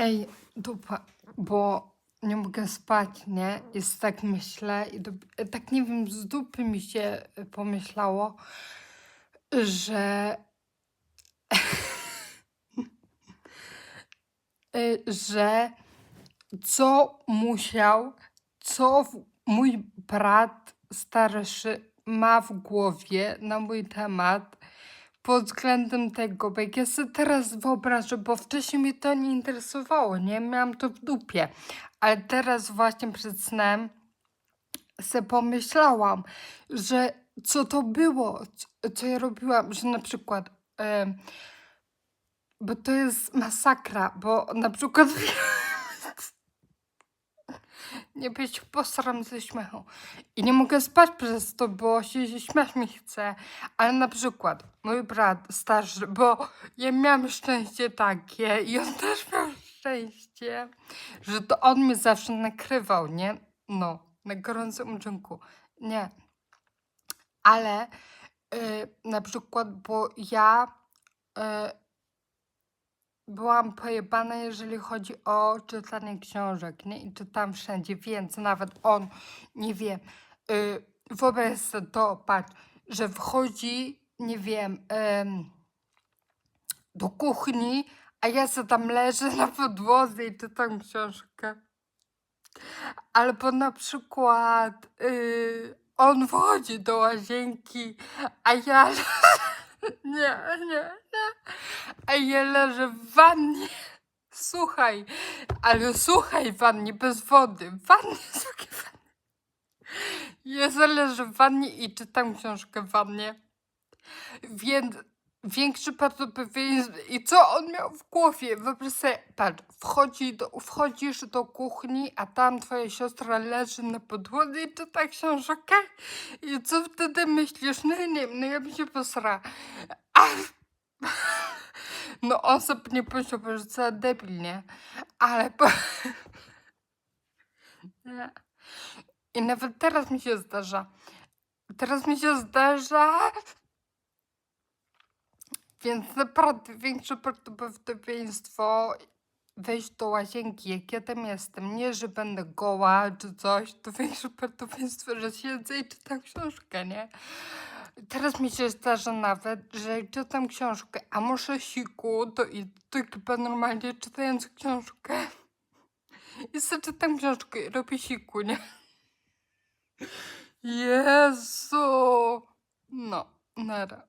Ej, dupa, bo nie mogę spać, nie? S- tak myślę i do, tak nie wiem, z dupy mi się y, pomyślało, że y, że co musiał, co mój brat starszy ma w głowie na mój temat pod względem tego, bo jak ja sobie teraz wyobrażę, bo wcześniej mnie to nie interesowało, nie? Miałam to w dupie, ale teraz właśnie przed snem se pomyślałam, że co to było, co, ja robiłam, że na przykład, em, bo to jest masakra, bo na przykład nie być posram ze śmiechu. I nie mogę spać przez to, bo się śmiać mi chce. Ale na przykład mój brat starszy, bo ja miałam szczęście takie i on też miał szczęście, że to on mnie zawsze nakrywał, nie? No, na gorącym uczynku. Nie. Ale y, na przykład, bo ja y, byłam pojebana, jeżeli chodzi o czytanie książek, nie? I czytam wszędzie, więc nawet on nie wie. Yy, wyobraź sobie to, patrz, że wchodzi, nie wiem, em, do kuchni, a ja sobie tam leżę na podłodze i czytam książkę. Albo na przykład yy, on wchodzi do łazienki, a ja nie, nie, nie. A ja leżę w wannie. Słuchaj, ale słuchaj, wannie bez wody. Wannie, słuchaj, wannie. Ja leżę w wannie i czytam książkę w wannie. Więc większy prawdopodobieństwo... I co on miał w głowie? Wyobraź sobie, patrz, wchodzi do, wchodzisz do kuchni, a tam twoja siostra leży na podłodze i czyta książkę. I co wtedy myślisz? No nie wiem, no ja bym się posra. A... No on sobie nie pomyślał, że co debil, nie? Ale... Po... I nawet teraz mi się zdarza. Teraz mi się zdarza. Więc naprawdę większe prawdopodobieństwo wejść do łazienki, jak ja tam jestem. Nie, że będę goła czy coś, to większe prawdopodobieństwo, że siedzę i czytam książkę, nie? Teraz mi się zdarza nawet, że czytam książkę, a muszę siku, to i to chyba normalnie czytając książkę. I sobie czytam książkę i robię siku, nie? Jezu! No, nara.